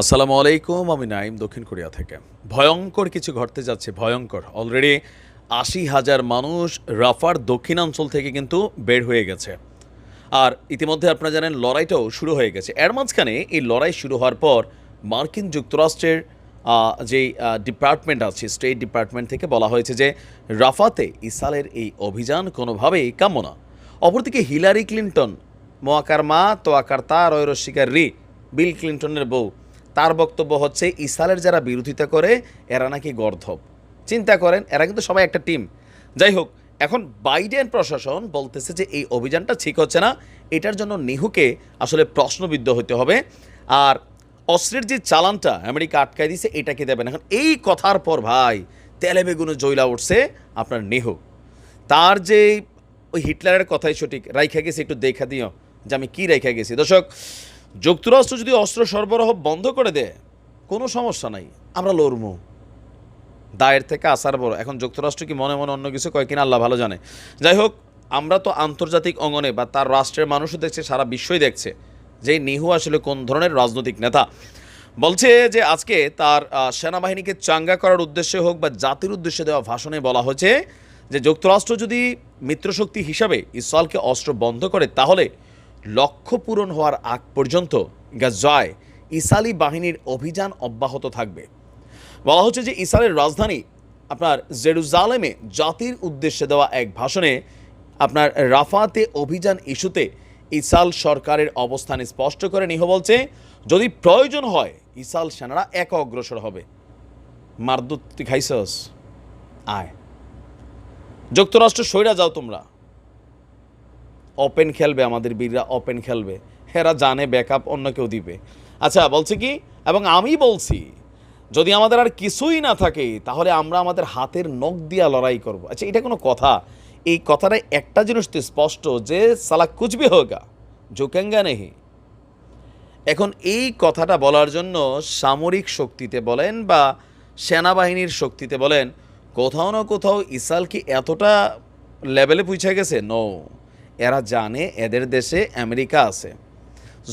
আসসালামু আলাইকুম, আমি নাইম দক্ষিণ কোরিয়া থেকে। ভয়ঙ্কর কিছু ঘটতে যাচ্ছে, ভয়ঙ্কর। অলরেডি আশি হাজার মানুষ রাফার দক্ষিণাঞ্চল থেকে কিন্তু বের হয়ে গেছে। আর ইতিমধ্যে আপনারা জানেন, লড়াইটাও শুরু হয়ে গেছে। এর মাঝখানে এই লড়াই শুরু হওয়ার পর মার্কিন যুক্তরাষ্ট্রের যেই ডিপার্টমেন্ট আছে স্টেট ডিপার্টমেন্ট থেকে বলা হয়েছে যে, রাফাতে ইসালের এই অভিযান কোনোভাবেই কাম্য না। অপরদিকে হিলারি ক্লিন্টন মোয়াকার মা তোয়াকার তা রয়ের শিকার রি বিল ক্লিন্টনের বউ তার বক্তব্য হচ্ছে ইসালের যারা বিরোধিতা করে, এরা নাকি গর্ধব। চিন্তা করেন, এরা কিন্তু সবাই একটা টিম। যাই হোক, এখন বাইডেন প্রশাসন বলতেছে যে, এই অভিযানটা ঠিক হচ্ছে না। এটার জন্য নিহুকে আসলে প্রশ্নবিদ্ধ হতে হবে। আর অস্ত্রের যে চালানটা আমেরিকা আটকায় দিছে এটাকে দেবেন এখন এই কথার পর ভাই, তেলে বেগুনে জয়লা উঠছে আপনার নেহু। তার যে ওই হিটলারের কথাই সঠিক, রাইখা গেছি, একটু দেখা দিও যে আমি কী রাইখা গেছি। দর্শক যুক্তরাষ্ট্র যদি অস্ত্র সরবরাহ বন্ধ করে দেয়, কোনো সমস্যা নাই, আমরা লড়মু দায়ের থেকে আসার বড় এখন যুক্তরাষ্ট্র কি মনে মনে অন্য কিছু কয় কিনা আল্লাহ ভালো জানে। যাই হোক, আমরা তো আন্তর্জাতিক অঙ্গনে বা তার রাষ্ট্রের মানুষও দেখছে, সারা বিশ্বই দেখছে যে নিহু আসলে কোন ধরনের রাজনৈতিক নেতা। বলছে যে আজকে তার সেনাবাহিনীকে চাঙ্গা করার উদ্দেশ্যে হোক বা জাতির উদ্দেশ্যে দেওয়া ভাষণে বলা হয়েছে যে যুক্তরাষ্ট্র যদি মিত্রশক্তি হিসাবে ইসরায়েলকে অস্ত্র বন্ধ করে, তাহলে লক্ষ্য পূরণ হওয়ার আগ পর্যন্ত গাজায় ইসালি বাহিনীর অভিযান অব্যাহত থাকবে। বলা হচ্ছে যে ইসরায়েলের রাজধানী আপনার জেরুজালেমে জাতির উদ্দেশ্যে দেওয়া এক ভাষণে আপনার রাফাতে অভিযান ইস্যুতে ইসাল সরকারের অবস্থান স্পষ্ট করে নিহ বলছে, যদি প্রয়োজন হয়, ইসাল সেনারা এক অগ্রসর হবে। মারদুত তুই খাইছস? আয়। যুক্তরাষ্ট্র সৈরা যাও তোমরা। ওপেন খেলবে আমাদের বীররা ওপেন খেলবে। হেরা জানে ব্যাকআপ অন্য কেউ দিবে। আচ্ছা বলছে কি? এবং আমি বলছি, যদি আমাদের আর কিছুই না থাকে, তাহলে আমরা আমাদের হাতের নখ দিয়া লড়াই করব। আচ্ছা এটা কোনো কথা? এই কথাটা একটা জিনিস তো স্পষ্ট যে, সালা কুচবি হোগা জোকেঙ্গা নেহি। এখন এই কথাটা বলার জন্য সামরিক শক্তিতে বলেন বা সেনাবাহিনীর শক্তিতে বলেন, কোথাও না কোথাও ইসাল কি এতটা লেভেলে পৌঁছে গেছে? নো এরা জানে এদের দেশে আমেরিকা আছে,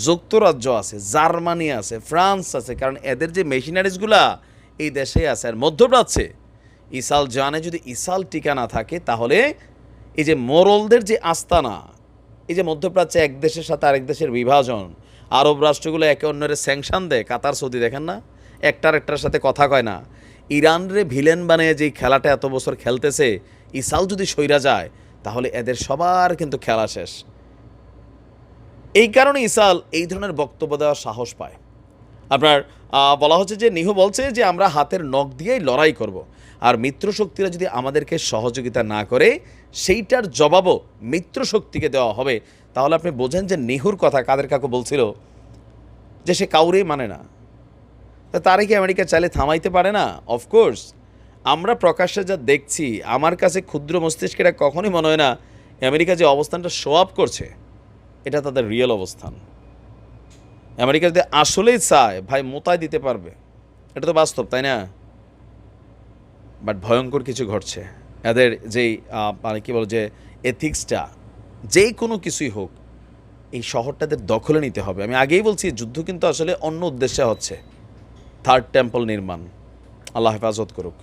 যুক্তরাজ্য আছে, জার্মানি আছে, ফ্রান্স আছে, কারণ এদের যে মেশিনারিজগুলা এই দেশে আছে আর মধ্যপ্রাচ্যে। ইসাল জানে যদি ইসাল টিকা না থাকে, তাহলে এই যে মোরলদের যে আস্তানা, এই যে মধ্যপ্রাচ্যে এক দেশের সাথে আরেক দেশের বিভাজন, আরব রাষ্ট্রগুলো একে অন্যের স্যাংশন দেয়, কাতার, সৌদি, দেখেন না? একটার একটার সাথে কথা কয় না। ইরানরে ভিলেন বানিয়ে যেই খেলাটা এত বছর খেলতেছে, ইসাল যদি সইরা যায় তাহলে এদের সবার কিন্তু খেলা শেষ। এই কারণে ইসাল এই ধরনের বক্তব্য দেওয়ার সাহস পায়। আপনার বলা হচ্ছে যে, নিহু বলছে যে, আমরা হাতের নখ দিয়েই লড়াই করব। আর মিত্র শক্তিরা যদি আমাদেরকে সহযোগিতা না করে, সেইটার জবাবও মিত্র শক্তিকে দেওয়া হবে। তাহলে আপনি বোঝেন যে, নিহুর কথা কাদের কাকু বলছিল যে, সে কাউরেই মানে না। তা তারে কি আমেরিকা চাইলে থামাইতে পারে না? অফকোর্স আমরা প্রকাশ্যে যা দেখছি, আমার কাছে ক্ষুদ্র মস্তিষ্কেরা কখনোই মনে হয় না আমেরিকা যে অবস্থানটা শো আপ করছে, এটা তাদের রিয়েল অবস্থান। আমেরিকা যদি আসলেই চায়, ভাই মোতায় দিতে পারবে। এটা তো বাস্তব, তাই না? বাট ভয়ঙ্কর কিছু ঘটছে। এদের যেই মানে কী বল যে এথিক্সটা যে কোনো কিছুই হোক, এই শহরটাদের দখলে নিতে হবে। আমি আগেই বলছি, যুদ্ধ কিন্তু আসলে অন্য উদ্দেশ্যে হচ্ছে। থার্ড টেম্পল নির্মাণ। Allah hifazat करूक